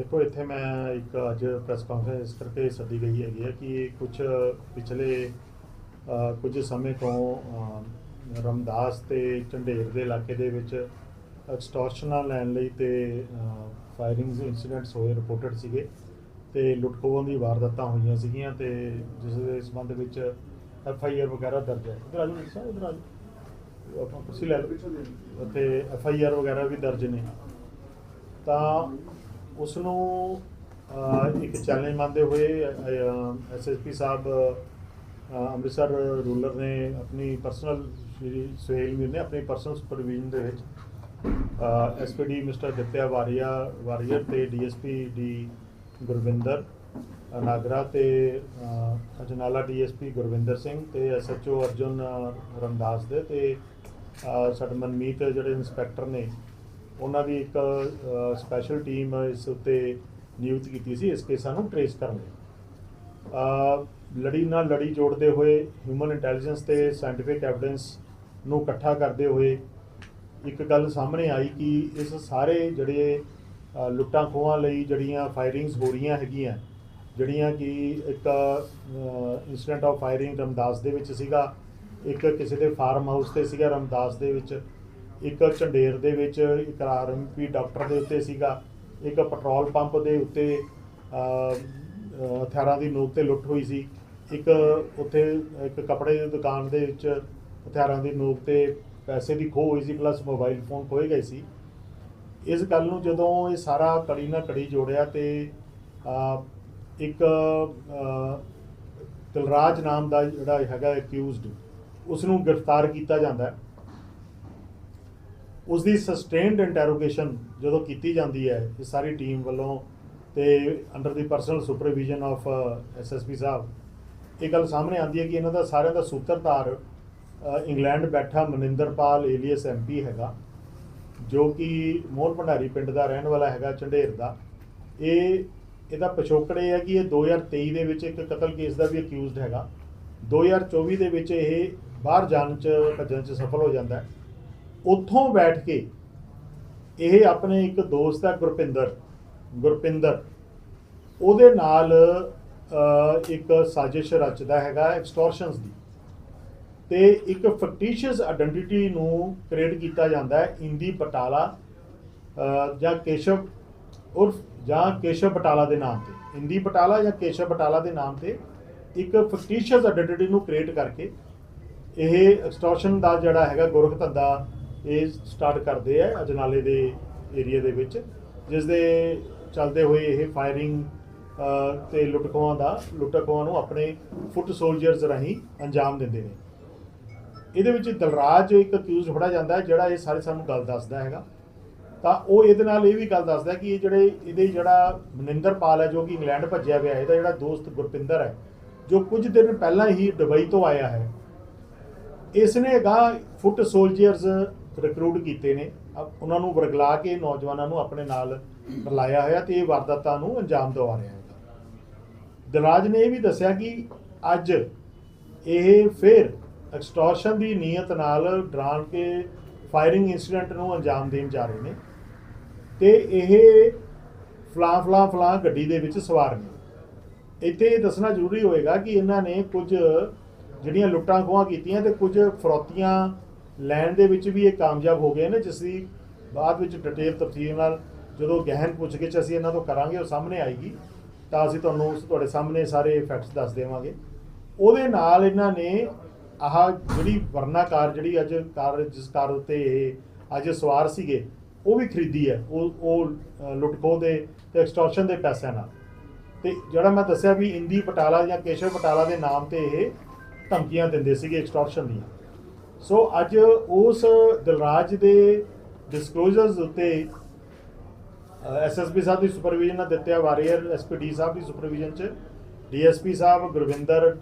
ਦੇਖੋ ਇੱਥੇ ਮੈਂ ਇੱਕ ਅੱਜ ਪ੍ਰੈਸ ਕਾਨਫਰੰਸ ਕਰਕੇ ਸੱਦੀ ਗਈ ਹੈਗੀ ਹੈ ਕਿ ਕੁਝ ਪਿਛਲੇ ਕੁਝ ਸਮੇਂ ਤੋਂ ਰਮਦਾਸ ਤੇ ਝੰਡੇਰ ਦੇ ਇਲਾਕੇ ਦੇ ਵਿੱਚ ਐਕਸਟੋਰਸ਼ਨਾਂ ਲੈਣ ਲਈ ਤੇ ਫਾਇਰਿੰਗਸ ਇਨਸੀਡੈਂਟਸ ਹੋਏ ਰਿਪੋਰਟਡ ਸੀਗੇ ਤੇ ਲੁੱਟਖੋਹਾਂ ਦੀ ਵਾਰਦਾਤਾਂ ਹੋਈਆਂ ਸੀਗੀਆਂ ਤੇ ਜਿਸ ਦੇ ਸੰਬੰਧ ਵਿੱਚ ਐਫ ਆਈ ਆਰ ਵਗੈਰਾ ਦਰਜ ਹੈ। ਇਧਰ ਆਜੋ ਸਰ ਇਧਰ ਆਜੋ ਆਪਾਂ ਕੁਰਸੀ ਲੈ ਲਓ। ਉੱਥੇ ਐਫ ਆਈ ਆਰ ਵਗੈਰਾ ਵੀ ਦਰਜ ਨੇ। ਤਾਂ ਉਸ ਨੂੰ ਇੱਕ ਚੈਲੰਜ ਮੰਨਦੇ ਹੋਏ ਐਸਐਸਪੀ ਸਾਹਿਬ ਅੰਮ੍ਰਿਤਸਰ ਰੂਲਰ ਨੇ ਆਪਣੀ ਪਰਸਨਲ ਸ਼੍ਰੀ ਸੁਹੇਲ ਮੀਰ ਨੇ ਆਪਣੀ ਪਰਸਨਲ ਸੁਪਰਵਿਜ਼ਨ ਦੇ ਵਿੱਚ ਐਸਪੀਡੀ ਮਿਸਟਰ ਦਿੱਤਿਆ ਵਾਰੀਆ ਵਾਰੀਅਰ ਤੇ ਡੀਐਸਪੀ ਡੀ ਗੁਰਵਿੰਦਰ ਅਹ, ਨਾਗਰਾ ਤੇ ਅਹ, ਅਜਨਾਲਾ ਡੀਐਸਪੀ ਗੁਰਵਿੰਦਰ ਸਿੰਘ ਤੇ ਐਸਐਚਓ ਅਰਜੁਨ ਰਮਦਾਸ ਦੇ ਤੇ ਸਾਡੇ ਮਨਮੀਤ ਜਿਹੜੇ ਇੰਸਪੈਕਟਰ ਨੇ ਉਹਨਾਂ ਦੀ ਇੱਕ ਸਪੈਸ਼ਲ ਟੀਮ ਇਸ ਉੱਤੇ ਨਿਯੁਕਤ ਕੀਤੀ ਸੀ, ਇਸ ਕੇਸਾਂ ਨੂੰ ਟਰੇਸ ਕਰਨ ਲਈ। ਅਹ, ਲੜੀ ਨਾਲ ਲੜੀ ਜੋੜਦੇ ਹੋਏ ਹਿਊਮਨ ਇੰਟੈਲੀਜੈਂਸ ਤੇ ਸਾਇੰਟੀਫਿਕ ਐਵੀਡੈਂਸ ਨੂੰ ਇਕੱਠਾ ਕਰਦੇ ਹੋਏ ਇੱਕ ਗੱਲ ਸਾਹਮਣੇ ਆਈ ਕਿ ਇਸ ਸਾਰੇ ਜਿਹੜੇ ਲੁੱਟਾਂ ਖੋਹਾਂ ਲਈ ਜਿਹੜੀਆਂ ਫਾਇਰਿੰਗਸ ਹੋ ਰਹੀਆਂ ਹੈਗੀਆਂ, ਜਿਹੜੀਆਂ ਕਿ ਇੱਕ ਇਨਸੀਡੈਂਟ ਆਫ ਫਾਇਰਿੰਗ ਰਮਦਾਸ ਦੇ ਵਿੱਚ ਸੀਗਾ, ਇੱਕ ਕਿਸੇ ਦੇ ਫਾਰਮ ਹਾਊਸ ਤੇ ਸੀਗਾ ਰਮਦਾਸ ਦੇ ਵਿੱਚ ਇੱਕ ਝੰਡੇਰ ਦੇ ਵਿੱਚ ਇੱਕ ਆਰਐਮਪੀ ਡਾਕਟਰ ਦੇ ਉੱਤੇ ਸੀਗਾ ਇੱਕ ਪੈਟਰੋਲ ਪੰਪ ਦੇ ਉੱਤੇ ਹਥਿਆਰਾਂ ਦੀ ਨੋਕ ਤੇ ਲੁੱਟ ਹੋਈ ਸੀ। ਇੱਕ ਉੱਥੇ ਇੱਕ ਕੱਪੜੇ ਦੀ ਦੁਕਾਨ ਦੇ ਵਿੱਚ ਹਥਿਆਰਾਂ ਦੀ ਨੋਕ ਤੇ ਪੈਸੇ ਦੀ ਖੋਹ ਹੋਈ ਸੀ ਪਲੱਸ ਮੋਬਾਈਲ ਫੋਨ ਖੋਏ ਗਏ ਸੀ। ਇਸ ਗੱਲ ਨੂੰ ਜਦੋਂ ਇਹ ਸਾਰਾ ਕੜੀ ਨਾਲ ਕੜੀ ਜੋੜਿਆ ਤੇ ਇੱਕ ਅਹ, ਦਿਲਰਾਜ ਨਾਮ ਦਾ ਜਿਹੜਾ ਹੈਗਾ ਅਕਿਊਜ਼ਡ ਉਸ ਨੂੰ ਗ੍ਰਿਫਤਾਰ ਕੀਤਾ ਜਾਂਦਾ ਹੈ। ਉਸ ਦੀ ਸਸਟੇਨਡ ਇੰਟਰੋਗੇਸ਼ਨ ਜਦੋਂ ਕੀਤੀ ਜਾਂਦੀ ਹੈ, ਇਹ ਸਾਰੀ ਟੀਮ ਵੱਲੋਂ ਤੇ under the personal supervision of SSP ਸਾਹਿਬ, ਇਹ ਗੱਲ ਸਾਹਮਣੇ ਆਉਂਦੀ ਹੈ ਕਿ ਇਹਨਾਂ ਦਾ ਸਾਰਿਆਂ ਦਾ ਸੂਤਰਧਾਰ ਇੰਗਲੈਂਡ ਬੈਠਾ ਮਨਿੰਦਰਪਾਲ ਏਲੀਅਸ ਐਮਪੀ ਹੈਗਾ, ਜੋ ਕਿ ਮੋਹਨ ਭੰਡਾਰੀ ਪਿੰਡ ਦਾ ਰਹਿਣ ਵਾਲਾ ਹੈਗਾ, ਝੰਡੇਰ ਦਾ। ਇਹ, ਇਹਦਾ ਪਿਛੋਕੜ ਇਹ ਹੈ ਕਿ ਇਹ 2023 ਦੇ ਵਿੱਚ ਇੱਕ ਕਤਲ ਕੇਸ ਦਾ ਵੀ ਅਕਿਊਜ਼ਡ ਹੈਗਾ। 2024 ਦੇ ਵਿੱਚ ਇਹ ਬਾਹਰ ਜਾਣ ਚ ਭੱਜਣ ਚ ਸਫਲ ਹੋ ਜਾਂਦਾ ਹੈ। ਉੱਥੋਂ ਬੈਠ ਕੇ ਇਹ ਆਪਣੇ ਇੱਕ ਦੋਸਤ ਹੈ ਗੁਰਪਿੰਦਰ ਗੁਰਪਿੰਦਰ। ਉਹਦੇ ਨਾਲ ਇੱਕ ਸਾਜ਼ਿਸ਼ ਰਚਦਾ ਹੈਗਾ ਐਕਸਟੋਰਸ਼ਨਸ ਦੀ। ਤੇ ਇੱਕ ਫੈਕਟੀਸ਼ੀਅਸ ਆਇਡੈਂਟੀਟੀ ਨੂੰ ਕ੍ਰੀਏਟ ਕੀਤਾ ਜਾਂਦਾ ਹੈ, ਇੰਦੀ ਬਟਾਲਾ ਜਾਂ ਕੇਸ਼ਵ ਉਰਫ ਜਾਂ ਕੇਸ਼ਵ ਬਟਾਲਾ ਦੇ ਨਾਮ ਤੇ। ਇੰਦੀ ਬਟਾਲਾ ਜਾਂ ਕੇਸ਼ਵ ਬਟਾਲਾ ਦੇ ਨਾਮ ਤੇ ਇੱਕ ਫੈਕਟੀਸ਼ੀਅਸ ਆਇਡੈਂਟੀਟੀ ਨੂੰ ਕ੍ਰੀਏਟ ਕਰਕੇ ਇਹ ਐਕਸਟੋਰਸ਼ਨ ਦਾ ਜਿਹੜਾ ਹੈਗਾ ਗੁਰਖ ਧੰਦਾ ਇਹ ਸਟਾਰਟ ਕਰਦੇ ਆ ਅਜਨਾਲੇ ਦੇ ਏਰੀਆ ਦੇ ਵਿੱਚ ਜਿਸ ਦੇ ਚੱਲਦੇ ਹੋਏ ਇਹ ਫਾਇਰਿੰਗ ਤੇ ਲੁੱਟਖੋਆਂ ਦਾ ਲੁੱਟਖੋਆਂ ਨੂੰ ਆਪਣੇ ਫੁੱਟ ਸੋਲਜਰਸ ਰਾਹੀਂ ਅੰਜਾਮ ਦਿੰਦੇ ਨੇ। ਇਹਦੇ ਵਿੱਚ ਦਲਰਾਜ ਇੱਕ ਅਕਿਊਜ਼ ਫੜਿਆ ਜਾਂਦਾ ਹੈ, ਜਿਹੜਾ ਇਹ ਸਾਰੇ ਸਾਨੂੰ ਗੱਲ ਦੱਸਦਾ ਹੈਗਾ। ਤਾਂ ਉਹ ਇਹਦੇ ਨਾਲ ਇਹ ਵੀ ਗੱਲ ਦੱਸਦਾ ਕਿ ਇਹ ਜਿਹੜੇ, ਇਹਦੇ ਜਿਹੜਾ ਮਨਿੰਦਰਪਾਲ ਹੈ, ਜੋ ਕਿ ਇੰਗਲੈਂਡ ਭੱਜਿਆ ਹੋਇਆ ਹੈ, ਇਹਦਾ ਜਿਹੜਾ ਦੋਸਤ ਗੁਰਪਿੰਦਰ ਹੈ, ਜੋ ਕੁਝ ਦਿਨ ਪਹਿਲਾਂ ਹੀ ਦੁਬਈ ਤੋਂ ਆਇਆ ਹੈ। ਇਸ ਨੇ ਅਗਾਂਹ ਫੁੱਟ ਸੋਲਜਰਸ ਰਿਕਰੂਟ ਕੀਤੇ ਨੇ। ਉਹਨਾਂ ਨੂੰ ਵਰਗਲਾ ਕੇ ਨੌਜਵਾਨਾਂ ਨੂੰ ਆਪਣੇ ਨਾਲ ਰਲਾਇਆ ਹੋਇਆ ਤੇ ਇਹ ਵਾਰਦਾਤਾਂ ਨੂੰ ਅੰਜਾਮ ਦਿਵਾ ਰਿਹਾ ਹੈ। ਦਰਾਜ ਨੇ ਇਹ ਵੀ ਦੱਸਿਆ ਕਿ ਅੱਜ ਇਹ ਫਿਰ ਐਕਸਟੋਰਸ਼ਨ ਦੀ ਨੀਅਤ ਨਾਲ ਡਰਾਣ ਕੇ ਫਾਇਰਿੰਗ ਇਨਸੀਡੈਂਟ ਨੂੰ ਅੰਜਾਮ ਦੇਣ ਜਾ ਰਹੇ ਨੇ ਤੇ ਇਹ ਫਲਾਂ ਫਲਾਂ ਫਲਾਂ ਗੱਡੀ ਦੇ ਵਿੱਚ ਸਵਾਰ ਨੇ। ਇੱਥੇ ਇਹ ਦੱਸਣਾ ਜ਼ਰੂਰੀ ਹੋਏਗਾ ਕਿ ਇਹਨਾਂ ਨੇ ਕੁਝ ਜਿਹੜੀਆਂ ਲੁੱਟਾਂ ਖੋਹਾਂ ਕੀਤੀਆਂ ਤੇ ਕੁਝ ਫਰੋਤੀਆਂ ਲੈਣ ਦੇ ਵਿੱਚ ਵੀ ਇਹ ਕਾਮਯਾਬ ਹੋ ਗਏ ਨੇ ਜਿਸ ਦੀ ਬਾਅਦ ਵਿੱਚ ਡਿਟੇਲ ਤਫਸੀਲ ਨਾਲ ਜਦੋਂ ਗਹਿਨ ਪੁੱਛਗਿੱਛ ਅਸੀਂ ਇਹਨਾਂ ਤੋਂ ਕਰਾਂਗੇ ਉਹ ਸਾਹਮਣੇ ਆਏਗੀ ਤਾਂ ਅਸੀਂ ਤੁਹਾਨੂੰ ਉਸ ਤੁਹਾਡੇ ਸਾਹਮਣੇ ਸਾਰੇ ਫੈਕਟਸ ਦੱਸ ਦੇਵਾਂਗੇ। ਉਹਦੇ ਨਾਲ ਇਹਨਾਂ ਨੇ ਆਹ ਜਿਹੜੀ ਵਰਨਾਕਾਰ ਜਿਹੜੀ ਅੱਜ ਕਾਰ ਜਿਸ ਕਾਰ ਉੱਤੇ ਇਹ ਅੱਜ ਸਵਾਰ ਸੀਗੇ ਉਹ ਵੀ ਖਰੀਦੀ ਹੈ। ਉਹ ਉਹ ਅ, ਲੁੱਟਖੋ ਦੇ ਤੇ ਐਕਸਟੋਰਸ਼ਨ ਦੇ ਪੈਸਿਆਂ ਨਾਲ। ਤੇ ਜਿਹੜਾ ਮੈਂ ਦੱਸਿਆ ਵੀ ਇੰਦੀ ਪਟਾਲਾ ਜਾਂ ਕੇਸ਼ਵ ਪਟਾਲਾ ਦੇ ਨਾਮ ਤੇ ਇਹ ਧਮਕੀਆਂ ਦਿੰਦੇ ਸੀਗੇ ਐਕਸਟੋਰਸ਼ਨ ਦੀਆਂ। ਸੋ ਅੱਜ ਉਸ ਦਿਲਰਾਜ ਦੇ ਡਿਸਕਲੋਜ਼ਰਸ ਉੱਤੇ ਐਸਐਸਪੀ ਸਾਹਿਬ ਦੀ ਸੁਪਰਵਿਜ਼ਨ ਨਾਲ ਦਿੱਤਿਆ ਵਾਰੀਅਰ ਐਸਪੀਡੀ ਸਾਹਿਬ ਦੀ ਸੁਪਰਵਿਜ਼ਨ ਚ ਡੀਐਸਪੀ ਸਾਹਿਬ ਗੁਰਵਿੰਦਰ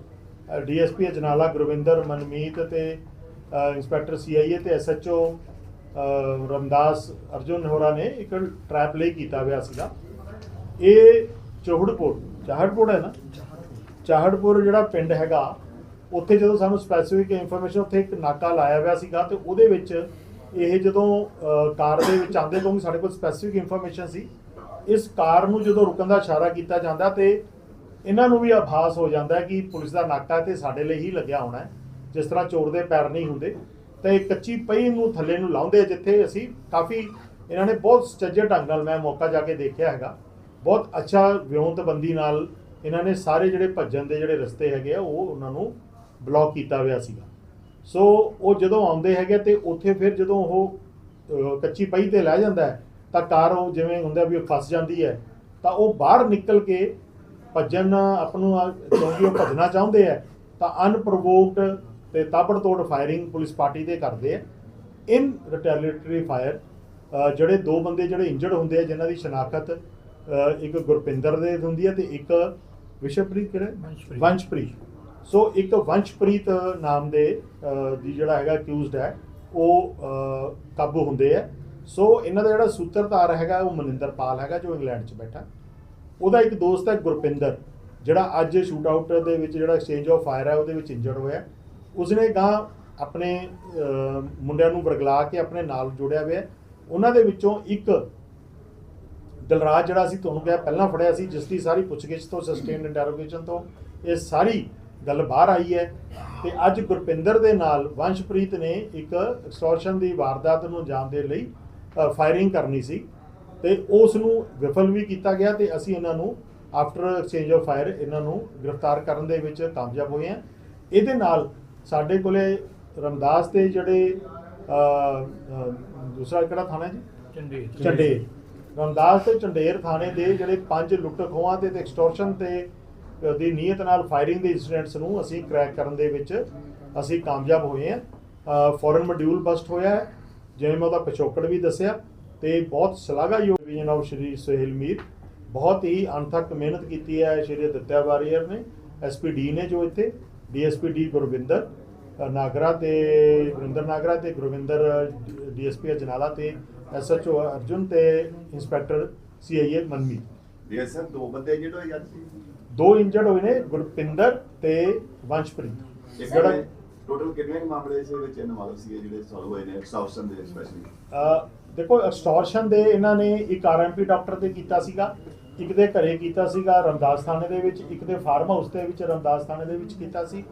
ਡੀਐਸਪੀ ਅਜਨਾਲਾ ਗੁਰਵਿੰਦਰ ਮਨਮੀਤ ਤੇ ਅ, ਇੰਸਪੈਕਟਰ ਸੀਆਈਏ ਤੇ ਐਸਐਚਓ ਰਮਦਾਸ ਅਰਜੁਨ ਹੋਰਾ ਨੇ ਇੱਕ ਟ੍ਰੈਪ ਲਈ ਕੀਤਾ ਹੋਇਆ ਸੀਗਾ। ਇਹ ਚੋਹੜਪੁਰ ਚਾਹੜਪੁਰ ਹੈ ਨਾ? ਚਾਹੜਪੁਰ ਜਿਹੜਾ ਪਿੰਡ ਹੈਗਾ ਉੱਥੇ ਜਦੋਂ ਸਾਨੂੰ ਸਪੈਸੀਫਿਕ ਇਨਫੋਰਮੇਸ਼ਨ ਉੱਥੇ ਇੱਕ ਨਾਕਾ ਲਾਇਆ ਹੋਇਆ ਸੀਗਾ ਤੇ ਉਹਦੇ ਵਿੱਚ ਇਹ ਜਦੋਂ ਕਾਰ ਦੇ ਵਿੱਚ ਆਉਂਦੇ ਕਿਉਂਕਿ ਸਾਡੇ ਕੋਲ ਸਪੈਸੀਫਿਕ ਇਨਫੋਰਮੇਸ਼ਨ ਸੀ। ਇਸ ਕਾਰ ਨੂੰ ਜਦੋਂ ਰੁਕਣ ਦਾ ਇਸ਼ਾਰਾ ਕੀਤਾ ਜਾਂਦਾ ਤੇ ਇਹਨਾਂ ਨੂੰ ਵੀ ਆਭਾਸ ਹੋ ਜਾਂਦਾ ਕਿ ਪੁਲਿਸ ਦਾ ਨਾਕਾ ਤੇ ਸਾਡੇ ਲਈ ਹੀ ਲੱਗਿਆ ਹੋਣਾ ਹੈ, ਜਿਸ ਤਰ੍ਹਾਂ ਚੋਰ ਦੇ ਪੈਰ ਨਹੀਂ ਹੁੰਦੇ। ਤੇ ਇਹ ਕੱਚੀ ਪਈ ਨੂੰ ਥੱਲੇ ਨੂੰ ਲਾਉਂਦੇ ਜਿੱਥੇ ਅਸੀਂ ਕਾਫੀ ਇਹਨਾਂ ਨੇ ਬਹੁਤ ਸਟੱਜੇ ਢੰਗ ਨਾਲ ਮੈਂ ਮੌਕਾ ਜਾ ਕੇ ਦੇਖਿਆ ਹੈਗਾ। ਬਹੁਤ ਅੱਛਾ ਵਿਉਂਤਬੰਦੀ ਨਾਲ ਇਹਨਾਂ ਨੇ ਸਾਰੇ ਜਿਹੜੇ ਭੱਜਣ ਦੇ ਜਿਹੜੇ ਰਸਤੇ ਹੈਗੇ ਆ, ਉਹ ਉਹਨਾਂ ਨੂੰ ਬਲੌਕ ਕੀਤਾ ਹੋਇਆ ਸੀਗਾ। ਸੋ ਉਹ ਜਦੋਂ ਆਉਂਦੇ ਹੈਗੇ ਤੇ ਉੱਥੇ ਫਿਰ ਜਦੋਂ ਉਹ ਕੱਚੀ ਪਈ ਤੇ ਲੈ ਜਾਂਦਾ ਤਾਂ ਕਾਰ ਉਹ ਜਿਵੇਂ ਹੁੰਦਾ ਵੀ ਉਹ ਫਸ ਜਾਂਦੀ ਹੈ ਤਾਂ ਉਹ ਬਾਹਰ ਨਿਕਲ ਕੇ ਭੱਜਣ ਆਪ ਨੂੰ ਕਿਉਂਕਿ ਉਹ ਭੱਜਣਾ ਚਾਹੁੰਦੇ ਹੈ ਤਾਂ ਅਨਪ੍ਰੋਵੋਕਡ ਤੇ ਤਾਬੜਤੋੜ ਫਾਇਰਿੰਗ ਪੁਲਿਸ ਪਾਰਟੀ ਤੇ ਕਰਦੇ ਆ ਇਨ ਰਿਟੈਲੀਟਰੀ ਫਾਇਰ ਜਿਹੜੇ ਦੋ ਬੰਦੇ ਜਿਹੜੇ ਇੰਜਰਡ ਹੁੰਦੇ ਆ ਜਿਨ੍ਹਾਂ ਦੀ ਸ਼ਨਾਖਤ ਇੱਕ ਗੁਰਪਿੰਦਰ ਦੇ ਹੁੰਦੀ ਹੈ ਤੇ ਇੱਕ ਵਿਸ਼ਵਪ੍ਰੀਤ ਕਿਹੜਾ ਵੰਸ਼ਪ੍ਰੀਤ। ਸੋ ਇੱਕ ਵੰਸ਼ਪ੍ਰੀਤ ਨਾਮ ਦੇ ਦੀ ਜਿਹੜਾ ਹੈਗਾ ਅਕਿਊਜ਼ਡ ਹੈ, ਉਹ ਕਾਬੂ ਹੁੰਦੇ ਆ। ਸੋ ਇਹਨਾਂ ਦਾ ਜਿਹੜਾ ਸੂਤਰਧਾਰ ਹੈਗਾ, ਉਹ ਮਨਿੰਦਰਪਾਲ ਹੈਗਾ, ਜੋ ਇੰਗਲੈਂਡ 'ਚ ਬੈਠਾ। ਉਹਦਾ ਇੱਕ ਦੋਸਤ ਹੈ ਗੁਰਪਿੰਦਰ, ਜਿਹੜਾ ਅੱਜ ਸ਼ੂਟ ਆਊਟ ਦੇ ਵਿੱਚ ਜਿਹੜਾ ਐਕਸਚੇਂਜ ਆਫ ਫਾਇਰ ਹੈ, ਉਹਦੇ ਵਿੱਚ ਇੰਜਰਡ ਹੋਇਆ। ਉਸਨੇ ਗਾਂ ਆਪਣੇ ਮੁੰਡਿਆਂ ਨੂੰ ਵਰਗਲਾ ਕੇ ਆਪਣੇ ਨਾਲ ਜੋੜਿਆ ਹੋਇਆ। ਉਹਨਾਂ ਦੇ ਵਿੱਚੋਂ ਇੱਕ ਦਲਰਾਜ ਜਿਹੜਾ ਅਸੀਂ ਤੁਹਾਨੂੰ ਕਿਹਾ ਪਹਿਲਾਂ ਫੜਿਆ ਸੀ, ਜਿਸ ਦੀ ਸਾਰੀ ਪੁੱਛਗਿੱਛ ਤੋਂ ਸਸਟੇਨਡ ਇੰਟਰੋਗੇਸ਼ਨ ਤੋਂ, ਇਹ ਸਾਰੀ ਗੱਲ ਬਾਹਰ ਆਈ ਹੈ ਤੇ ਅੱਜ ਗੁਰਪਿੰਦਰ ਦੇ ਨਾਲ ਵੰਸ਼ਪ੍ਰੀਤ ਨੇ ਇੱਕ ਐਕਸਟੋਰਸ਼ਨ ਦੀ ਵਾਰਦਾਤ ਨੂੰ ਅੰਜਾਮ ਦੇਣ ਲਈ ਫਾਇਰਿੰਗ ਕਰਨੀ ਸੀ ਤੇ ਉਸ ਨੂੰ ਵਿਫਲ ਵੀ ਕੀਤਾ ਗਿਆ ਤੇ ਅਸੀਂ ਇਹਨਾਂ ਨੂੰ ਆਫਟਰ ਐਕਸਚੇਂਜ ਆਫ ਫਾਇਰ ਇਹਨਾਂ ਨੂੰ ਗ੍ਰਿਫਤਾਰ ਕਰਨ ਦੇ ਵਿੱਚ ਕਾਮਯਾਬ ਹੋਏ ਹਾਂ। ਇਹਦੇ ਨਾਲ ਸਾਡੇ ਕੋਲੇ ਰਮਦਾਸ ਦੇ ਜਿਹੜੇ ਦੂਸਰਾ ਕਿਹੜਾ ਥਾਣਾ ਜੀ? ਚੰਡੀਗੜ੍ਹ। ਚੰਡੇਰ ਰਮਦਾਸ ਤੇ ਚੰਡੇਰ ਥਾਣੇ ਦੇ ਜਿਹੜੇ ਪੰਜ ਲੁੱਟ ਖੋਹਾਂ ਤੇ ਐਕਸਟੋਰਸ਼ਨ ਤੇ ਦੀ ਨੀਅਤ ਨਾਲ ਫਾਇਰਿੰਗ ਦੇ ਇਨਸੀਡੈਂਟਸ ਨੂੰ ਅਸੀਂ ਕ੍ਰੈਕ ਕਰਨ ਦੇ ਵਿੱਚ ਅਸੀਂ ਕਾਮਯਾਬ ਹੋਏ ਹਾਂ। ਫੋਰਨ ਮੋਡਿਊਲ ਬਸਟ ਹੋਇਆ ਹੈ। ਜਿਵੇਂ ਮੈਂ ਉਹਦਾ ਪਿਛੋਕੜ ਵੀ ਦੱਸਿਆ ਤੇ ਬਹੁਤ ਸ਼ਲਾਘਾਯੋਗ ਡਿਵੀਜ਼ਨ ਆਫ ਸ਼੍ਰੀ ਸੁਹੇਲ ਮੀਰ ਬਹੁਤ ਹੀ ਅਣਥੱਕ ਮਿਹਨਤ ਕੀਤੀ ਹੈ ਸ਼੍ਰੀ ਦਿੱਤਿਆ ਵਾਰੀਅਰ ਨੇ ਐਸਪੀਡੀ ਨੇ ਜੋ ਇੱਥੇ ਡੀਐਸਪੀ ਡੀ ਗੁਰਵਿੰਦਰ ਨਾਗਰਾ ਤੇ ਗੁਰਿੰਦਰ ਨਾਗਰਾ ਤੇ ਗੁਰਵਿੰਦਰ ਡੀਐਸਪੀ ਅਜਨਾਲਾ ਤੇ ਐਸਐਚਓ ਅਰਜੁਨ ਤੇ ਇੰਸਪੈਕਟਰ ਸੀਆਈਏ ਮਨਮੀ ਡੀਐਸਐਮ ਦੋ ਬੰਦੇ ਜਿਹੜੇ ਹੋਏ ਅੱਜ ਦੋ ਇੰਜਰਡ ਹੋਏ ਨੇ ਗੁਰਪਿੰਦਰ ਤੇ ਵੰਸ਼ਪ੍ਰੀਤ। ਜਿਹੜਾ ਟੋਟਲ ਕਿੰਨੇ ਮਾਮਲੇ ਇਸ ਵਿੱਚ ਇਨਵੋਲਵ ਸੀਗੇ ਜਿਹੜੇ ਸੋਲਵ ਹੋਏ ਨੇ ਐਕਸਟ੍ਰਾਕਸ਼ਨ ਦੇ ਸਪੈਸ਼ਲੀ ਦੇਖੋ ਐਕਸਟੋਰਸ਼ਨ ਦੇ ਇਹਨਾਂ ਨੇ ਇੱਕ ਆਰਐਮਪੀ ਡਾਕਟਰ ਤੇ ਕੀਤਾ ਸੀਗਾ ਇੱਕ ਦੇ ਘਰੇ ਕੀਤਾ ਸੀਗਾ ਰਮਦਾਸ ਥਾਣੇ ਦੇ ਵਿੱਚ ਇੱਕ ਦੇ ਫਾਰਮ ਹਾਊਸ ਦੇ ਵਿੱਚ ਰਮਦਾਸ ਥਾਣੇ ਦੇ ਵਿੱਚ ਕੀਤਾ ਸੀ।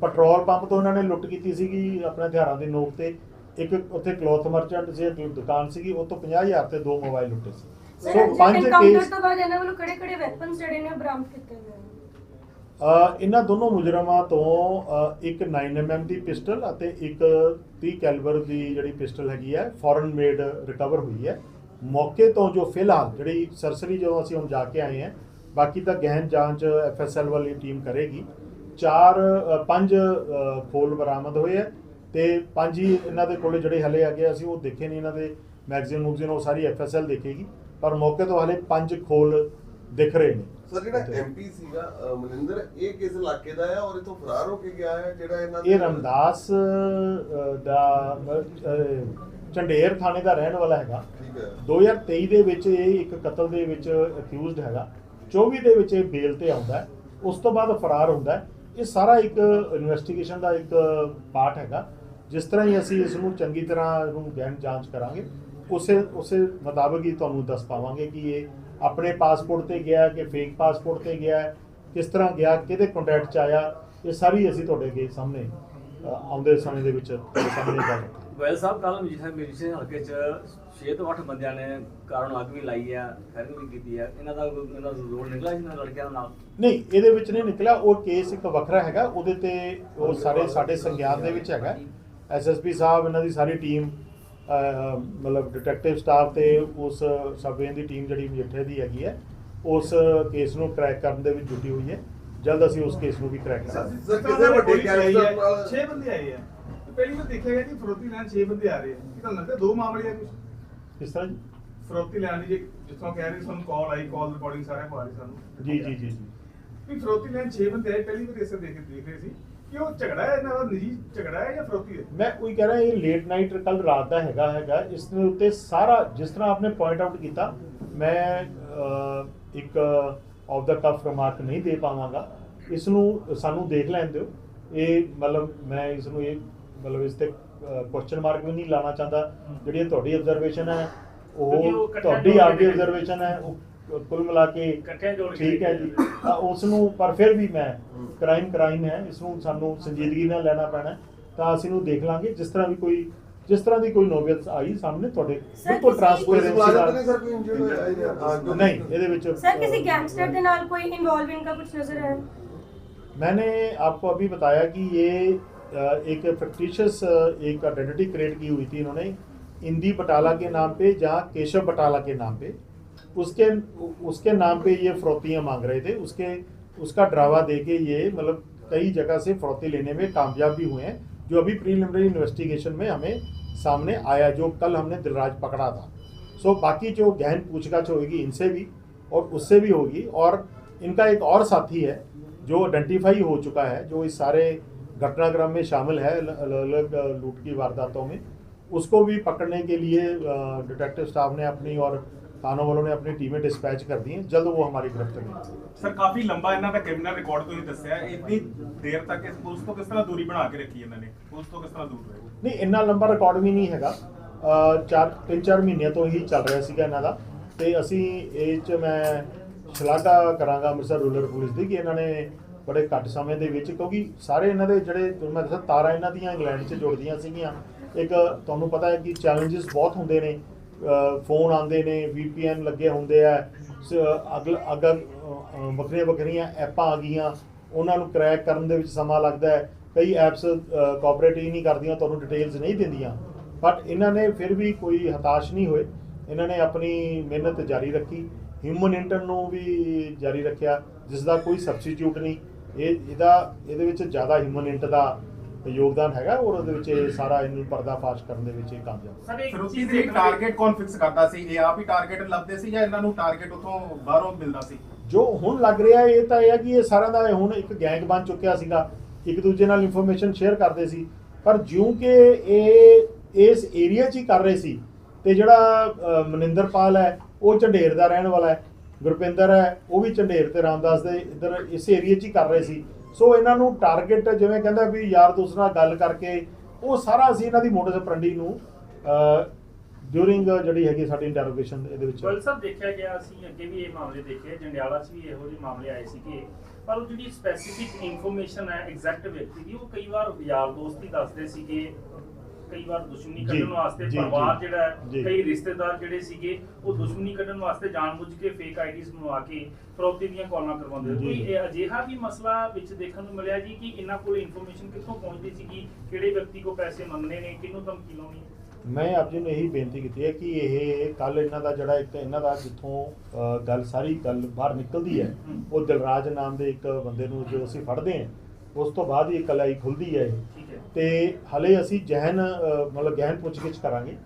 ਪੈਟਰੋਲ ਪੰਪ ਤੋਂ ਇਹਨਾਂ ਨੇ ਲੁੱਟ ਕੀਤੀ ਸੀਗੀ ਆਪਣੇ ਹਥਿਆਰਾਂ ਦੀ ਨੋਕ ਤੇ। ਇੱਕ ਉੱਥੇ ਕਲੋਥ ਮਰਚੈਂਟ ਸੀ ਇੱਕ ਦੁਕਾਨ ਸੀਗੀ ਉਹ ਤੋਂ 50000 ਤੇ ਦੋ ਮੋਬਾਈਲ ਲੁੱਟੇ ਸੀ। ਸੋ ਪੰਜ ਕੇਸ ਤੋਂ ਬਾਅਦ ਇਹਨਾਂ ਵੱਲੋਂ ਕਿਹੜੇ ਕਿਹੜੇ ਵੈਪਨਸ ਜਿਹੜੇ ਨੇ ਬਰਾਮਦ ਕੀਤੇ ਗਏ ਨੇ? ਇਹਨਾਂ ਦੋਨੋਂ ਮੁਜਰਮਾਂ ਤੋਂ ਅ, ਇੱਕ 9mm ਦੀ ਪਿਸਟਲ ਅਤੇ ਇੱਕ 30 ਕੈਲੀਬਰ ਦੀ ਜਿਹੜੀ ਪਿਸਟਲ ਹੈਗੀ ਹੈ ਫੋਰਨ ਮੇਡ ਰਿਕਵਰ ਹੋਈ ਹੈ। ਮੌਕੇ ਤੋਂ ਜੋ ਫਿਲਹਾਲ ਜਿਹੜੀ ਸਰਸਰੀ ਜਦੋਂ ਅਸੀਂ ਹੁਣ ਜਾ ਕੇ ਆਏ ਹਾਂ ਬਾਕੀ ਤਾਂ ਗਹਿਨ ਜਾਂਚ ਐਫਐਸਐਲ ਵਾਲੀ ਟੀਮ ਕਰੇਗੀ। ਚਾਰ ਅ, ਪੰਜ ਅ, ਖੋਲ ਬਰਾਮਦ ਹੋਏ ਹੈ ਤੇ ਪੰਜ ਹੀ ਇਹਨਾਂ ਦੇ ਕੋਲੇ ਜਿਹੜੇ ਹਲੇ ਹੈਗੇ ਅਸੀਂ ਉਹ ਦੇਖੇ ਨਹੀਂ ਇਹਨਾਂ ਦੇ। ਮੈਗਜ਼ੀਨ ਮੂਗਜ਼ੀਨ ਉਹ ਸਾਰੀ ਐਫਐਸਐਲ ਦੇਖੇਗੀ। ਪਰ ਮੌਕੇ ਤੋਂ ਹਲੇ ਪੰਜ ਖੋਲ ਦਿਖ ਰਹੇ ਨੇ। ਸਰ ਜਿਹੜਾ ਐਮਪੀ ਸੀਗਾ ਮਨਿੰਦਰ ਇਹ ਕਿਸ ਇਲਾਕੇ ਦਾ ਹੈ ਔਰ ਇਥੋਂ ਫਰਾਰ ਹੋ ਕੇ ਗਿਆ ਹੈ? ਜਿਹੜਾ ਇਹਨਾਂ ਇਹ ਰਮਦਾਸ ਦਾ ਅ, ਝੰਡੇਰ ਥਾਣੇ ਦਾ ਰਹਿਣ ਵਾਲਾ ਹੈਗਾ। ਠੀਕ ਹੈ। 2023 ਦੇ ਵਿੱਚ ਇਹ ਇੱਕ ਕਤਲ ਦੇ ਵਿੱਚ ਅਕਿਊਜ਼ਡ ਹੈਗਾ। 24 ਦੇ ਵਿੱਚ ਇਹ ਬੇਲ ਤੇ ਆਉਂਦਾ ਉਸ ਤੋਂ ਬਾਅਦ ਫਰਾਰ ਹੁੰਦਾ ਹੈ। ਇਹ ਸਾਰਾ ਇੱਕ ਇਨਵੈਸਟੀਗੇਸ਼ਨ ਦਾ ਇੱਕ ਪਾਰਟ ਹੈਗਾ। ਜਿਸ ਤਰ੍ਹਾਂ ਹੀ ਅਸੀਂ ਇਸ ਨੂੰ ਚੰਗੀ ਤਰ੍ਹਾਂ ਇਹਨੂੰ ਗਹਿਨ ਜਾਂਚ ਕਰਾਂਗੇ ਉਸੇ ਉਸੇ ਮੁਤਾਬਕ ਹੀ ਤੁਹਾਨੂੰ ਦੱਸ ਪਾਵਾਂਗੇ ਕਿ ਇਹ ਆਪਣੇ ਪਾਸਪੋਰਟ ਤੇ ਗਿਆ ਕਿ ਫੇਕ ਪਾਸਪੋਰਟ ਤੇ ਗਿਆ ਕਿਸ ਤਰ੍ਹਾਂ ਗਿਆ ਕਿਹਦੇ ਕੰਟੈਕਟ ਚ ਆਇਆ ਇਹ ਸਾਰੀ ਅਸੀਂ ਤੁਹਾਡੇ ਅੱਗੇ ਸਾਹਮਣੇ ਆਉਂਦੇ ਸਮੇਂ ਦੇ ਵਿੱਚ ਸਾਹਮਣੇ ਕਰਾਂਗੇ। ਗੋਇਲ ਸਾਹਿਬ ਕੱਲ ਮਜੀਠਾ ਮੇਰੀ ਹਲਕੇ ਚ 6 ਤੋਂ 8 ਬੰਦਿਆਂ ਨੇ ਕਾਰਨ ਅੱਗ ਵੀ ਲਾਈ ਆ ਫਾਇਰਿੰਗ ਵੀ ਕੀਤੀ ਆ ਇਹਨਾਂ ਦਾ ਇਹਨਾਂ ਦਾ ਰੋਲ ਨਿਕਲਾ ਸੀ ਇਹਨਾਂ ਲੜਕਿਆਂ ਨਾਲ? ਨਹੀਂ ਇਹਦੇ ਵਿੱਚ ਨਹੀਂ ਨਿਕਲਿਆ ਉਹ ਕੇਸ ਇੱਕ ਵੱਖਰਾ ਹੈਗਾ ਉਹਦੇ ਤੇ ਉਹ ਸਾਰੇ ਸਾਡੇ ਸੰਗਿਆਨ ਦੇ ਵਿੱਚ ਹੈਗਾ। ਐਸਐਸਪੀ ਸਾਹਿਬ ਇਹਨਾਂ ਦੀ ਸਾਰੀ ਟੀਮ ਮਤਲਬ ਡਿਟੈਕਟਿਵ ਸਟਾਫ ਤੇ ਉਸ ਸਬਵੇਨ ਦੀ ਟੀਮ ਜਿਹੜੀ ਮਜੀਠੇ ਦੀ ਹੈਗੀ ਹੈ ਉਸ ਕੇਸ ਨੂੰ ਕਰੈਕ ਕਰਨ ਦੇ ਵਿੱਚ ਜੁਟੀ ਹੋਈ ਹੈ। ਜਲਦ ਅਸੀਂ ਉਸ ਕੇਸ ਨੂੰ ਵੀ ਕਰੈਕ ਕਰਾਂਗੇ। ਸਰ ਕਿਸੇ ਵੱਡੇ ਕੈਰੈਕਟਰ ਨਾਲ 6 ਬੰਦੇ ਆਏ ਆ। ਪਹਿਲੀ ਵਾਰ ਦੇਖਿਆ ਗਿਆ ਕਿ ਫਰੋਤੀ ਲੈਣ 6 ਬੰਦੇ ਆ ਰਹੇ ਆ। ਕੀ ਤੁਹਾਨੂੰ ਲੱਗਦਾ ਦੋ ਮਾਮਲੇ ਆ ਕੁਝ ਕਿਸ ਤਰ੍ਹਾਂ ਜੀ? ਫਰੋਤੀ ਲੈਣ ਦੀ ਜੇ ਜਿਸ ਤਰ੍ਹਾਂ ਕਹਿ ਰਹੇ ਸਾਨੂੰ ਕਾਲ ਆਈ ਕਾਲ ਰਿਕਾਰਡਿੰਗ ਸਾਰੇ ਪਾ ਰਹੇ ਸਾਨੂੰ। ਜੀ ਜੀ ਜੀ ਜੀ। ਵੀ ਫਰੋਤੀ ਲੈਣ 6 ਬੰਦੇ ਆਏ ਪਹਿਲੀ ਵਾਰ ਇਸੇ ਦੇਖ ਦੇਖ ਰਹੇ ਸੀ। ਕਿ ਉਹ ਝਗੜਾ ਹੈ ਇਹਨਾਂ ਦਾ ਨਿੱਜੀ ਝਗੜਾ ਹੈ ਜਾਂ ਫਰੋਤੀ ਹੈ? ਮੈਂ ਉਹੀ ਕਹਿ ਰਿਹਾ ਇਹ ਲੇਟ ਨਾਈਟ ਕੱਲ ਰਾਤ ਦਾ ਹੈਗਾ ਹੈਗਾ। ਇਸ ਦੇ ਉੱਤੇ ਸਾਰਾ ਜਿਸ ਤਰ੍ਹਾਂ ਆਪਨੇ ਪੁਆਇੰਟ ਆਊਟ ਕੀਤਾ ਮੈਂ ਇੱਕ ਆਫ ਦਾ ਕਫ ਰਿਮਾਰਕ ਨਹੀਂ ਦੇ ਪਾਵਾਂਗਾ। ਇਸ ਨੂੰ ਸਾਨੂੰ ਦੇਖ ਲੈਣ ਦਿਓ। ਇਹ ਮਤਲਬ ਮੈਂ ਇਸ ਨੂੰ ਇਹ ਮਤਲਬ ਇਸ ਤੇ ਕੁਐਸਚਨ ਮਾਰਕ ਵੀ ਨਹੀਂ ਲਾਣਾ ਚਾਹੁੰਦਾ। ਜਿਹੜੀ ਤੁਹਾਡੀ ਆਬਜ਼ਰਵੇਸ਼ਨ ਹੈ ਉਹ ਤੁਹਾਡੀ ਆਪਦੀ ਆਬਜ਼ਰਵੇਸ਼ਨ ਹੈ। ਉਹ ਕੁੱਲ ਮਿਲਾ ਕੇ ਇਕੱਠੇ ਜੋੜ ਕੇ ਠੀਕ ਹੈ ਜੀ ਤਾਂ ਉਸ ਨੂੰ ਪਰ ਫਿਰ ਵੀ ਮੈਂ ਕ੍ਰਾਈਮ ਕ੍ਰਾਈਮ ਹੈ ਇਸ ਨੂੰ ਸਾਨੂੰ ਸੰਜੀਦਗੀ ਨਾਲ ਲੈਣਾ ਪੈਣਾ ਹੈ। ਤਾਂ ਅਸੀਂ ਨੂੰ ਦੇਖ ਲਾਂਗੇ ਜਿਸ ਤਰ੍ਹਾਂ ਵੀ ਕੋਈ ਜਿਸ ਤਰ੍ਹਾਂ ਦੀ ਕੋਈ ਨੋਬਤ ਆਈ ਸਾਹਮਣੇ ਤੁਹਾਡੇ Sir, ਬਿਲਕੁਲ ਕਿਸੇ- ਪੁਲਿਸ ਟ੍ਰਾਂਸਪੇਰੈਂਸੀ ਮੁਲਾਜ਼ਮ ਤਾਂ ਨਹੀਂ ਨਾਲ ਸਰ ਕੋਈ ਇੰਜਰਡ ਹੋਇਆ ਇਹਦੇ ਹਾਂ, ਜੋ- ਨਹੀਂ ਇਹਦੇ ਵਿੱਚ सर किसी अ, गैंगस्टर के नाल कोई इन्वॉल्व इनका कुछ नजर आया मैंने आपको अभी बताया कि ये अ, एक फिक्टिशियस एक आइडेंटिटी क्रिएट की हुई थी इन्होंने इंदी बटाला के नाम पे जहाँ केशव बटाला के नाम पे उसके उसके नाम पे ये फरौतियाँ मांग रहे थे। उसके, उसका ड्रावा दे के ये मतलब कई जगह से फरौती लेने में कामयाब भी हुए हैं, जो अभी प्रीलिमिनरी इन्वेस्टिगेशन में हमें सामने आया, जो कल हमने दिलराज पकड़ा था। सो बाकी जो गहन पूछताछ होगी, इनसे भी और उससे भी होगी। और इनका एक और साथी है, जो आइडेंटिफाई हो चुका है, जो इस सारे घटनाक्रम में शामिल है अलग अलग लूट की वारदातों में, उसको भी पकड़ने के लिए डिटेक्टिव स्टाफ ने अपनी और थानों वालों ने अपनी टीमें डिस्पैच कर दी हैं जल्द वो हमारी गिरफ्त में आएंगे। ਸਰ ਕਾਫੀ ਲੰਬਾ ਇਹਨਾਂ ਦਾ ਕ੍ਰਿਮੀਨਲ ਰਿਕਾਰਡ ਤੁਸੀਂ ਦੱਸਿਆ ਇੰਨੀ ਦੇਰ ਤੱਕ ਇਸ ਪੁਲਿਸ ਤੋਂ ਕਿਸ ਤਰ੍ਹਾਂ ਦੂਰੀ ਬਣਾ ਕੇ ਰੱਖੀ ਇਹਨਾਂ ਨੇ ਪੁਲਿਸ ਤੋਂ ਕਿਸ ਤਰ੍ਹਾਂ ਦੂਰ ਰਹੇ ਨਹੀਂ ਇੰਨਾ ਲੰਬਾ ਰਿਕਾਰਡ ਵੀ ਨਹੀਂ ਹੈਗਾ ਅ, ਚਾਰ ਤਿੰਨ ਚਾਰ ਮਹੀਨਿਆਂ ਤੋਂ ਹੀ ਚੱਲ ਰਿਹਾ ਸੀਗਾ ਇਹਨਾਂ ਦਾ ਤੇ ਅਸੀਂ ਇਹ ਚ ਮੈਂ ਸ਼ਲਾਘਾ ਕਰਾਂਗਾ ਅੰਮ੍ਰਿਤਸਰ ਰੂਰਲ ਪੁਲਿਸ ਦੀ ਕਿ ਇਹਨਾਂ ਨੇ ਬੜੇ ਘੱਟ ਸਮੇਂ ਦੇ ਵਿੱਚ ਕਿਉਂਕਿ ਸਾਰੇ ਇਹਨਾਂ ਦੇ ਜਿਹੜੇ ਤੁਹਾਨੂੰ ਮੈਂ ਦੱਸਿਆ ਤਾਰਾਂ ਇਹਨਾਂ ਦੀਆਂ ਇੰਗਲੈਂਡ 'ਚ ਜੁੜਦੀਆਂ ਸੀਗੀਆਂ ਇੱਕ ਤੁਹਾਨੂੰ ਪਤਾ ਹੈ ਕਿ ਚੈਲੰਜਸ ਬਹੁਤ ਹੁੰਦੇ ਨੇ ਫੋਨ ਆਉਂਦੇ ਨੇ VPN ਲੱਗੇ ਹੁੰਦੇ ਆ। ਅਗਲ ਅਗਰ ਵੱਖਰੀਆਂ ਵੱਖਰੀਆਂ ਐਪਾਂ ਆ ਗਈਆਂ। ਉਹਨਾਂ ਨੂੰ ਕ੍ਰੈਕ ਕਰਨ ਦੇ ਵਿੱਚ ਸਮਾਂ ਲੱਗਦਾ ਹੈ। ਕਈ ਐਪਸ ਕੋਆਪਰੇਟ ਹੀ ਨਹੀਂ ਕਰਦੀਆਂ, ਤੁਹਾਨੂੰ ਡਿਟੇਲਸ ਨਹੀਂ ਦਿੰਦੀਆਂ। ਬਟ ਇਹਨਾਂ ਨੇ ਫਿਰ ਵੀ ਕੋਈ ਹਤਾਸ਼ ਨਹੀਂ ਹੋਏ। ਇਹਨਾਂ ਨੇ ਆਪਣੀ ਮਿਹਨਤ ਜਾਰੀ ਰੱਖੀ। ਹਿਊਮਨ ਇੰਟਰ ਨੂੰ ਵੀ ਜਾਰੀ ਰੱਖਿਆ ਜਿਸ ਦਾ ਕੋਈ ਸਬਸਟੀਟਿਊਟ ਨਹੀਂ। ਇਹ, ਇਹਦਾ, ਇਹਦੇ ਵਿੱਚ ਜ਼ਿਆਦਾ ਹਿਊਮਨ ਇੰਟ ਦਾ ਯੋਗਦਾਨ ਹੈਗਾ ਔਰ ਉਹਦੇ ਵਿੱਚ ਇਹ ਸਾਰਾ ਇਹਨੂੰ ਪਰਦਾਫਾਸ਼ ਕਰਨ ਦੇ ਵਿੱਚ ਇਹ ਕਾਮਯਾਬ ਸਰ ਇੱਕ ਫਿਰੋਤੀ ਚੀਜ਼ ਦੇ ਦੇਖਣਾ ਟਾਰਗੇਟ ਕੌਣ ਫਿਕਸ ਕਰਦਾ ਸੀ? ਇਹ ਆਪ ਹੀ ਟਾਰਗੇਟ ਲੱਭਦੇ ਸੀ ਜਾਂ ਇਹਨਾਂ ਨੂੰ ਟਾਰਗੇਟ ਉਥੋਂ ਬਾਹਰੋਂ ਮਿਲਦਾ ਸੀ? ਜੋ ਹੁਣ ਲੱਗ ਰਿਹਾ ਇਹ ਤਾਂ ਇਹ ਹੈ ਕਿ ਇਹ ਸਾਰਿਆਂ ਦਾ ਹੁਣ ਇੱਕ ਗੈਂਗ ਬਣ ਚੁੱਕਿਆ ਸੀਗਾ ਇੱਕ ਦੂਜੇ ਨਾਲ ਇਨਫੋਰਮੇਸ਼ਨ ਸ਼ੇਅਰ ਕਰਦੇ ਸੀ। ਪਰ ਜਿਉਂ ਕਿ ਇਹ ਇਸ ਏਰੀਆ 'ਚ ਹੀ ਕਰ ਰਹੇ ਸੀ ਤੇ ਜਿਹੜਾ ਮਨਿੰਦਰਪਾਲ ਹੈ ਉਹ ਝੰਡੇਰ ਦਾ ਰਹਿਣ ਵਾਲਾ ਹੈ ਗੁਰਪਿੰਦਰ ਹੈ ਉਹ ਵੀ ਝੰਡੇਰ ਤੇ ਰਾਮਦਾਸ ਦੇ ਇੱਧਰ ਇਸ ਏਰੀਆ 'ਚ ਹੀ ਕਰ ਰਹੇ ਸੀ। ਸੋ ਇਹਨਾਂ ਨੂੰ ਟਾਰਗੇਟ ਜਿਵੇਂ ਕਹਿੰਦਾ ਵੀ ਯਾਰ ਦੋਸਤ ਨਾਲ ਗੱਲ ਕਰਕੇ, ਉਹ ਸਾਰਾ ਅਸੀਂ ਇਹਨਾਂ ਦੀ ਮੋਟਿਵ ਆਪਰੈਂਡੀ ਨੂੰ ਡਿਊਰਿੰਗ ਜਿਹੜੀ ਹੈਗੀ ਸਾਡੀ ਇੰਟਰੋਗੇਸ਼ਨ ਇਹਦੇ ਵਿੱਚ ਗੋਇਲ ਸਾਹਿਬ ਦੇਖਿਆ ਗਿਆ, ਅਸੀਂ ਅੱਗੇ ਵੀ ਇਹ ਮਾਮਲੇ ਦੇਖੇ, ਜੰਡਿਆਲਾ 'ਚ ਵੀ ਇਹੋ ਜਿਹੇ ਮਾਮਲੇ ਆਏ ਸੀਗੇ। ਪਰ ਉਹ ਜਿਹੜੀ ਸਪੈਸੀਫਿਕ ਇਨਫੋਰਮੇਸ਼ਨ ਹੈ ਐਗਜ਼ੈਕਟ ਵਿਅਕਤੀ ਦੀ, ਉਹ ਕਈ ਵਾਰ ਯਾਰ ਦੋਸਤ ਹੀ ਦੱਸਦੇ ਸੀਗੇ। ਕਈ ਵਾਰ ਦੁਸ਼ਮਣੀ ਕੱਢਣ ਵਾਸਤੇ ਪਰਿਵਾਰ ਜਿਹੜਾ। ਕਈ ਰਿਸ਼ਤੇਦਾਰ ਜਿਹੜੇ ਸੀਗੇ ਉਹ ਦੁਸ਼ਮਣੀ ਕੱਢਣ ਵਾਸਤੇ ਜਾਣਬੁੱਝ ਕੇ ਫੇਕ ਆਈਡੀਜ਼ ਬਣਵਾ ਕੇ ਫਰੋਤੀ ਦੀਆਂ ਕਾਲਾਂ ਕਰਵਾਉਂਦੇ। ਕੋਈ ਇਹ ਅਜਿਹਾ ਵੀ ਮਸਲਾ ਵਿੱਚ ਦੇਖਣ ਨੂੰ ਮਿਲਿਆ ਜੀ ਕਿ ਇਹਨਾਂ ਕੋਲ ਇਨਫੋਰਮੇਸ਼ਨ ਕਿੱਥੋਂ ਪਹੁੰਚਦੀ ਸੀਗੀ ਕਿਹੜੇ ਵਿਅਕਤੀ ਕੋ ਪੈਸੇ ਮੰਗਣੇ ਨੇ ਕਿਹਨੂੰ ਧਮਕੀ ਲਾਉਣੀ ਮੈਂ ਆਪ ਜੀ ਨੂੰ ਇਹੀ ਬੇਨਤੀ ਕੀਤੀ ਹੈ ਕਿ ਇਹ ਕੱਲ ਇਹਨਾਂ ਦਾ ਜਿਹੜਾ ਇੱਕ ਇਹਨਾਂ ਦਾ ਜਿੱਥੋਂ ਗੱਲ ਸਾਰੀ ਗੱਲ ਬਾਹਰ ਨਿਕਲਦੀ ਹੈ। ਉਹ ਦਿਲਰਾਜ ਨਾਮ ਦੇ ਇੱਕ ਬੰਦੇ ਨੂੰ ਜੋ ਅਸੀਂ ਫੜਦੇ ਹਾਂ ਉਸ ਤੋਂ ਬਾਅਦ ਹੀ ਇਹ ਕਲਾਈ ਖੁੱਲਦੀ ਹੈ ਇਹ। ਤੇ ਹਲੇ ਅਸੀਂ ਜਹਨ ਮਤਲਬ ਗਹਿਨ ਪੁੱਛਗਿੱਛ ਕਰਾਂਗੇ।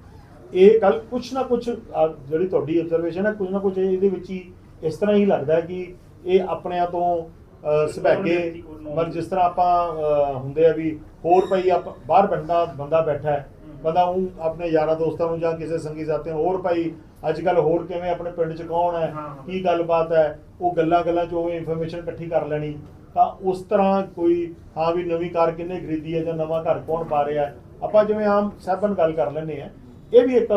ਇਹ ਗੱਲ ਕੁਛ ਨਾ ਕੁਛ ਜਿਹੜੀ ਤੁਹਾਡੀ ਆਬਜ਼ਰਵੇਸ਼ਨ ਹੈ ਕੁਝ ਨਾ ਕੁਝ ਇਹਦੇ ਵਿੱਚ ਹੀ ਇਸ ਤਰ੍ਹਾਂ ਹੀ ਲੱਗਦਾ ਹੈ ਕਿ ਇਹ ਆਪਣਿਆਂ ਤੋਂ ਸਭੈਗੇ ਮਤਲਬ ਜਿਸ ਤਰ੍ਹਾਂ ਆਪਾਂ ਅ, ਹੁੰਦੇ ਆ ਵੀ ਹੋਰ ਭਈ ਆਪ ਬਾਹਰ ਬੰਦਾ ਬੰਦਾ ਬੈਠਾ ਹੈ। ਬੰਦਾ ਉਹ ਆਪਣੇ ਯਾਰਾਂ ਦੋਸਤਾਂ ਨੂੰ ਜਾਂ ਕਿਸੇ ਸੰਗੀ ਸਾਥੀਆਂ ਨੂੰ ਹੋਰ ਭਾਈ ਅੱਜ ਕੱਲ ਹੋਰ ਕਿਵੇਂ ਆਪਣੇ ਪਿੰਡ 'ਚ ਕੌਣ ਹੈ ਹਾਂ, ਹਾਂ। ਕੀ ਗੱਲਬਾਤ ਹੈ ਉਹ ਗੱਲਾਂ ਗੱਲਾਂ 'ਚ ਉਹ ਇਨਫੋਰਮੇਸ਼ਨ ਇਕੱਠੀ ਕਰ ਲੈਣੀ। ਤਾਂ ਉਸ ਤਰ੍ਹਾਂ ਕੋਈ ਹਾਂ ਵੀ ਨਵੀਂ ਕਾਰ ਕਿੰਨੇ ਖਰੀਦੀ ਹੈ ਜਾਂ ਨਵਾਂ ਘਰ ਕੌਣ ਪਾ ਰਿਹਾ ਹੈ ਆਪਾਂ ਜਿਵੇਂ ਆਮ ਸਹਿਬਨ ਗੱਲ ਕਰ ਲੈਂਦੇ ਆ ਇਹ ਵੀ ਇੱਕ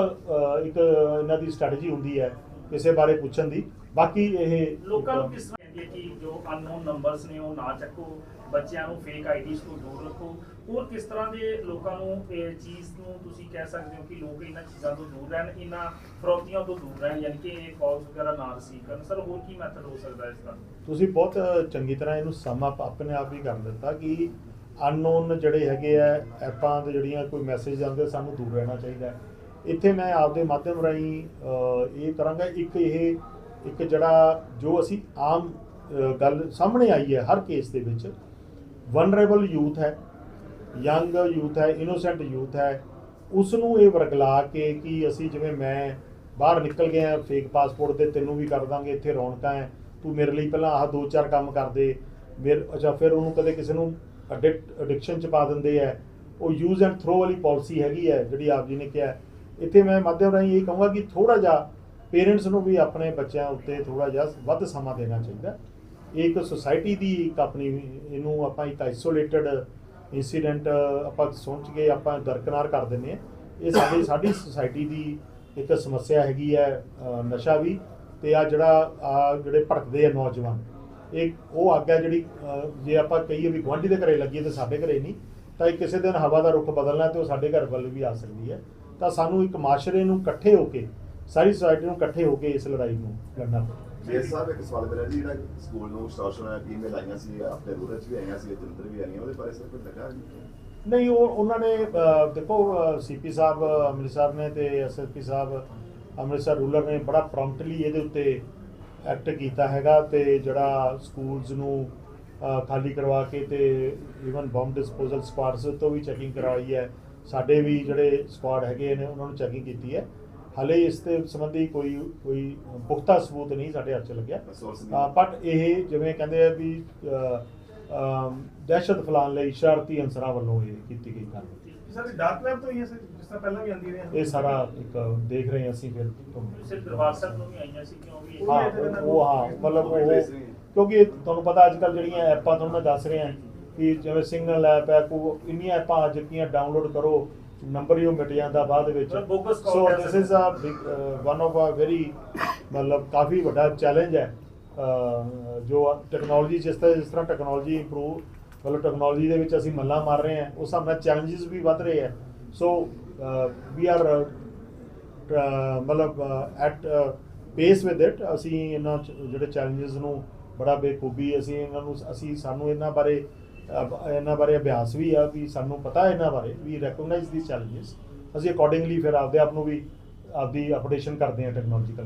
ਇੱਕ ਇਹਨਾਂ ਦੀ ਸਟ੍ਰੈਟਜੀ ਹੁੰਦੀ ਹੈ ਕਿਸੇ ਬਾਰੇ ਪੁੱਛਣ ਦੀ। ਬਾਕੀ ਇਹ ਲੋਕਾਂ ਨੂੰ ਕਿਸ ਤਰ੍ਹਾਂ ਕਿ ਜੋ ਅਨਨੋਨ ਨੰਬਰਸ ਨੇ ਉਹ ਨਾ ਚੱਕੋ ਬੱਚਿਆਂ ਨੂੰ ਫੇਕ ਆਈਡੀਜ਼ ਤੋਂ ਦੂਰ ਰੱਖੋ ਹੋਰ ਕਿਸ ਤਰ੍ਹਾਂ ਦੇ ਲੋਕਾਂ ਨੂੰ ਇਹ ਚੀਜ਼ ਨੂੰ ਤੁਸੀਂ ਕਹਿ ਸਕਦੇ ਹੋ ਕਿ ਲੋਕ ਇਹਨਾਂ ਚੀਜ਼ਾਂ ਤੋਂ ਦੂਰ ਰਹਿਣ, ਇਹਨਾਂ ਫਰੋਤੀਆਂ ਤੋਂ ਦੂਰ ਰਹਿਣ, ਯਾਨੀ ਕਿ ਇਹ ਕਾਲਸ ਵਗੈਰਾ ਨਾ ਰਿਸੀਵ ਕਰਨ। ਸਰ ਹੋਰ ਕੀ ਮੈਥਡ ਹੋ ਸਕਦਾ ਇਸ ਦਾ? ਤੁਸੀਂ ਬਹੁਤ ਚੰਗੀ ਤਰ੍ਹਾਂ ਇਹਨੂੰ ਸਮ ਅਪ ਆਪਣੇ ਆਪ ਹੀ ਕਰ ਦਿੱਤਾ ਕਿ ਅਨਨੋਨ ਜਿਹੜੇ ਹੈਗੇ ਆ, ਐਪਾਂ ਤੇ ਜਿਹੜੀਆਂ ਕੋਈ ਮੈਸੇਜ ਆਉਂਦੇ ਸਾਨੂੰ ਦੂਰ ਰਹਿਣਾ ਚਾਹੀਦਾ ਇੱਥੇ ਮੈਂ ਆਪਦੇ ਮਾਧਿਅਮ ਰਾਹੀਂ ਇਹ ਕਰਾਂਗਾ, ਇੱਕ ਇਹ, ਇੱਕ ਜਿਹੜਾ ਜੋ ਅਸੀਂ ਆਮ ਗੱਲ ਸਾਹਮਣੇ ਆਈ ਹੈ ਹਰ ਕੇਸ ਦੇ ਵਿੱਚ ਵਨਰੇਬਲ ਯੂਥ ਹੈ। ਯੰਗ ਯੂਥ ਹੈ ਇਨੋਸੈਂਟ ਯੂਥ ਹੈ ਉਸ ਨੂੰ ਇਹ ਵਰਗਲਾ ਕੇ ਕਿ ਅਸੀਂ ਜਿਵੇਂ ਮੈਂ ਬਾਹਰ ਨਿਕਲ ਗਿਆ ਫੇਕ ਪਾਸਪੋਰਟ ਤੇ ਤੈਨੂੰ ਵੀ ਕਰ ਦਾਂਗੇ, ਇੱਥੇ ਰੌਣਕਾਂ ਹੈ, ਤੂੰ ਮੇਰੇ ਲਈ ਪਹਿਲਾਂ ਆਹ ਦੋ ਚਾਰ ਕੰਮ ਕਰ ਦੇ, ਫਿਰ ਅੱਛਾ, ਫਿਰ ਉਹਨੂੰ ਕਦੇ ਕਿਸੇ ਨੂੰ ਅਡਿਕਟ ਐਡਿਕਸ਼ਨ ਚ ਪਾ ਦਿੰਦੇ ਆ ਉਹ ਯੂਜ਼ ਐਂਡ ਥਰੋ ਵਾਲੀ ਪਾਲਿਸੀ ਹੈਗੀ ਹੈ, ਜਿਹੜੀ ਆਪ ਜੀ ਨੇ ਕਿਹਾ ਇੱਥੇ ਮੈਂ ਮਾਧਿਅਮ ਰਾਹੀਂ ਇਹ ਕਹੂੰਗਾ ਕਿ ਥੋੜਾ ਜਿਹਾ ਪੇਰੈਂਟਸ ਨੂੰ ਵੀ ਆਪਣੇ ਬੱਚਿਆਂ ਉੱਤੇ ਥੋੜਾ ਜਿਹਾ ਵੱਧ ਸਮਾਂ ਦੇਣਾ ਚਾਹੀਦਾ ਇਹ ਇੱਕ ਸੁਸਾਇਟੀ ਦੀ ਇੱਕ ਆਪਣੀ, ਇਹਨੂੰ ਆਪਾਂ ਇੱਕ ਆਈਸੋਲੇਟਡ ਇਨਸੀਡੈਂਟ ਆਪਾਂ ਸੋਚ ਕੇ ਆਪਾਂ ਦਰਕਨਾਰ ਕਰ ਦਿੰਦੇ ਆ ਇਹ ਸਾਡੀ ਸਾਡੀ ਸੁਸਾਇਟੀ ਦੀ ਇੱਕ ਸਮੱਸਿਆ ਹੈਗੀ ਹੈ ਨਸ਼ਾ ਵੀ ਤੇ ਆ ਜਿਹੜਾ ਆ ਜਿਹੜੇ ਭਟਕਦੇ ਆ ਨੌਜਵਾਨ, ਇਹ ਉਹ ਅੱਗ ਹੈ ਜਿਹੜੀ ਜੇ ਆਪਾਂ ਕਹੀਏ ਵੀ ਗੁਆਂਢੀ ਦੇ ਘਰੇ ਲੱਗੀ ਹੈ ਤੇ ਸਾਡੇ ਘਰੇ ਨਹੀਂ, ਤਾਂ ਇਹ ਕਿਸੇ ਦਿਨ ਹਵਾ ਦਾ ਰੁਖ ਬਦਲਣਾ ਤੇ ਉਹ ਸਾਡੇ ਘਰ ਵੱਲ ਵੀ ਆ ਸਕਦੀ ਹੈ। ਤਾਂ ਸਾਨੂੰ ਇੱਕ ਮਾਸ਼ਰੇ ਨੂੰ ਇਕੱਠੇ ਹੋ ਕੇ, ਸਾਰੀ ਸੁਸਾਇਟੀ ਨੂੰ ਇਕੱਠੇ ਹੋ ਕੇ ਇਸ ਲੜਾਈ ਨੂੰ ਲੜਨਾ ਪਵੇਗਾ ਜੀ ਸਾਹਿਬ ਇੱਕ ਸਵਾਲ ਮੇਰਾ ਜੀ ਜਿਹੜਾ ਸਕੂਲ ਨੂੰ ਸਟਾਸ਼ਨ ਟੀਮ ਲਾਈਆਂ ਸੀ ਆਪਣੇ ਰੂਰਲ ਚ ਵੀ ਆਈਆਂ ਸੀ ਜਲੰਧਰ ਵੀ ਆਈਆਂ ਉਹਦੇ ਬਾਰੇ ਸਰ ਕੋਈ ਲੱਗਾ ਨਹੀਂ ਉਹ ਉਹਨਾਂ ਨੇ ਅਹ, ਦੇਖੋ ਸੀਪੀ ਸਾਹਿਬ ਅੰਮ੍ਰਿਤਸਰ ਨੇ ਤੇ ਐਸਐਸਪੀ ਸਾਹਿਬ ਅੰਮ੍ਰਿਤਸਰ ਰੂਰਲ ਨੇ ਬੜਾ ਪ੍ਰੋਮਪਟਲੀ ਇਹਦੇ ਉੱਤੇ ਐਕਟ ਕੀਤਾ ਹੈਗਾ ਤੇ ਜਿਹੜਾ ਸਕੂਲਸ ਨੂੰ ਖਾਲੀ ਕਰਵਾ ਕੇ ਤੇ ਇਵਨ ਬੰਬ ਡਿਸਪੋਜ਼ਲ ਸਪਾਟਸ ਤੋਂ ਵੀ ਚੈਕਿੰਗ ਕਰਵਾਈ ਹੈ। ਸਾਡੇ ਵੀ ਜਿਹੜੇ ਸਪਾਟ ਹੈਗੇ ਨੇ ਉਹਨਾਂ ਨੂੰ ਚੈਕਿੰਗ ਕੀਤੀ ਹੈ। ਹਾਲੇ ਇਸ ਦੇ ਸੰਬੰਧੀ ਕੋਈ ਕੋਈ ਪੁਖਤਾ ਸਬੂਤ ਨਹੀਂ ਸਾਡੇ ਹੱਥ 'ਚ ਲੱਗਿਆ। ਬਟ ਇਹ ਜਿਵੇਂ ਕਹਿੰਦੇ ਆ ਵੀ ਦਹਿਸ਼ਤ ਫੈਲਾਉਣ ਲਈ ਸ਼ਰਾਰਤੀ ਅੰਸਰਾਂ ਵੱਲੋਂ ਇਹ ਕੀਤੀ ਗਈ ਕਾਰਵਾਈ। ਸਰ ਡਾਰਕ ਵੈਬ ਤੋਂ ਹੀ ਹੈ ਸਰ ਜਿਸ ਤਰ੍ਹਾਂ ਪਹਿਲਾਂ ਵੀ ਆਉਂਦੀ ਰਹੀ ਇਹ ਸਾਰਾ ਇੱਕ ਦੇਖ ਰਹੇ ਅਸੀਂ ਫਿਰ ਤੁਹਾਨੂੰ ਸਿਰ ਦਰਬਾਰ ਸਾਹਿਬ ਨੂੰ ਵੀ ਆਈਆਂ ਸੀ ਕਿਉਂ ਵੀ ਹਾਂ ਉਹ ਹਾਂ ਮਤਲਬ ਉਹ ਕਿਉਂਕਿ ਤੁਹਾਨੂੰ ਪਤਾ ਅੱਜ ਕੱਲ ਜਿਹੜੀਆਂ ਐਪਾਂ ਤੁਹਾਨੂੰ ਮੈਂ ਦੱਸ ਰਿਹਾ ਕਿ ਜਿਵੇਂ ਸਿੰਗਲ ਐਪ ਹੈ ਕੋ ਇੰਨੀਆਂ ਐਪਾਂ ਅੱਜ ਕੀਆਂ ਡਾਊਨਲੋਡ ਕਰੋ ਨੰਬਰ ਹੀ ਉਹ ਮਿਟ ਜਾਂਦਾ ਬਾਅਦ ਵਿੱਚ। ਸੋ ਸਕਦੇ is uh one of a very ਮਤਲਬ ਕਾਫੀ ਵੱਡਾ ਚੈਲੰਜ ਹੈ। ਜੋ ਟੈਕਨੋਲੋਜੀ ਜਿਸ ਤਰ੍ਹਾਂ ਜਿਸ ਤਰ੍ਹਾਂ ਟੈਕਨੋਲੋਜੀ ਇੰਪਰੂਵ ਮਤਲਬ ਟੈਕਨੋਲੋਜੀ ਦੇ ਵਿੱਚ ਅਸੀਂ ਮੱਲਾ ਮਾਰ ਰਹੇ ਹਾਂ ਉਸ ਹਿਸਾਬ ਨਾਲ ਚੈਲੰਜਸ ਵੀ ਵੱਧ ਰਹੇ ਹੈ। ਸੋ ਵੀ ਆਰ ਮਤਲਬ ਐਟ ਪੇਸ ਵਿਦ ਇਟ ਅਸੀਂ ਇਹਨਾਂ ਜਿਹੜੇ ਚੈਲੰਜਸ ਨੂੰ ਬੜਾ ਬੇਖੂਬੀ ਅਸੀਂ ਇਹਨਾਂ ਨੂੰ ਅਸੀਂ ਸਾਨੂੰ ਇਹਨਾਂ ਬਾਰੇ ਇਹਨਾਂ ਬਾਰੇ ਅਭਿਆਸ ਵੀ ਆ ਵੀ ਸਾਨੂੰ ਪਤਾ ਇਹਨਾਂ ਬਾਰੇ, ਵੀ ਰੈਕਗਨਾਈਜ਼ ਦੀ ਚੈਲੰਜਸ ਅਸੀਂ ਅਕੋਰਡਿੰਗਲੀ ਫਿਰ ਆਪਦੇ ਆਪ ਨੂੰ ਵੀ ਆਪਦੀ ਅਪਡੇਸ਼ਨ ਕਰਦੇ ਹਾਂ ਟੈਕਨੋਲੋਜੀਕਲ